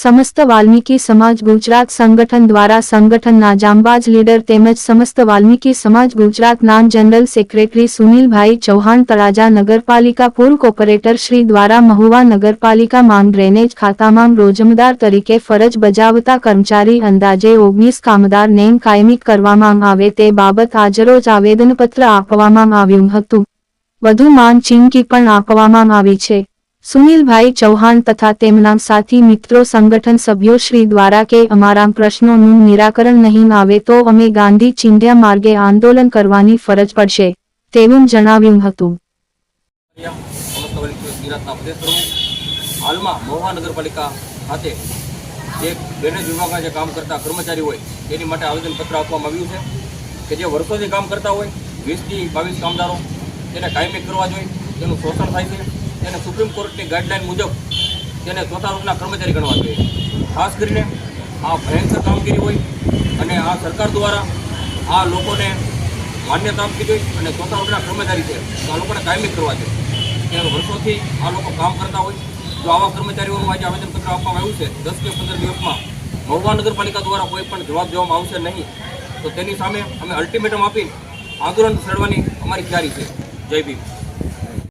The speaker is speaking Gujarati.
સમસ્ત વાલ્મીકી સમાજ ગુજરાત સંગઠન દ્વારા સંગઠનના જાંબાજ લીડર તેમજ સમસ્ત વાલ્મીકી સમાજ ગુજરાત નામ જનરલ સેક્રેટરી સુનિલભાઈ ચૌહાણ તળાજા નગરપાલિકા પૂર્વ કોર્પોરેટર શ્રી દ્વારા મહુવા નગરપાલિકા માંગ ડ્રેનેજ ખાતામાં રોજમદાર તરીકે ફરજ બજાવતા કર્મચારી અંદાજે ઓગણીસ કામદાર નેમ કાયમી કરવામાં આવે તે બાબત આજરોજ આવેદનપત્ર આપવામાં આવ્યું હતું. વધુમાં ચીનકી પણ આપવામાં આવી છે. સુનિલભાઈ ચૌહાણ તથા તેમના સાથી મિત્રો સંગઠન સભ્યો શ્રી દ્વારા કે અમારા પ્રશ્નોનું નિરાકરણ નહીં આવે તો અમે ગાંધી ચિંધ્યા માર્ગે આંદોલન કરવાની ફરજ પડશે, તેવું જણાવ્યું હતું. હાલમાં મહુવા ખાતે એક ડ્રેનેજ વિભાગમાં જે કામ કરતા કર્મચારી હોય તેની માટે આવેદનપત્ર આપવામાં આવ્યું છે કે જે વર્ષોથી કામ કરતા હોય, વીસથી બાવીસ કામદારો તેને કાયમી કરવા જોઈએ, તેનું શોષણ થાય છે. તેને સુપ્રીમ કોર્ટની ગાઈડલાઇન મુજબ તેને સ્વતારૂપના રૂપના કર્મચારી ગણવા જોઈએ. ખાસ કરીને આ ભયંકર કામગીરી હોય અને આ સરકાર દ્વારા આ લોકોને માન્યતા આપવી જોઈએ અને સ્વતારૂપના કર્મચારી છે, તો આ લોકોને કાયમી કરવા જોઈએ કે વર્ષોથી આ લોકો કામ કરતા હોય, જો આવા કર્મચારીઓનું આજે આવેદનપત્ર આપવામાં આવ્યું છે, દસ કે પંદર દિવસમાં મહુવા નગરપાલિકા દ્વારા કોઈ પણ જવાબ દેવામાં આવશે નહીં, તો તેની સામે અમે અલ્ટિમેટમ આપી આંદોલન છેડવાની અમારી તૈયારી છે. જય ભીમ.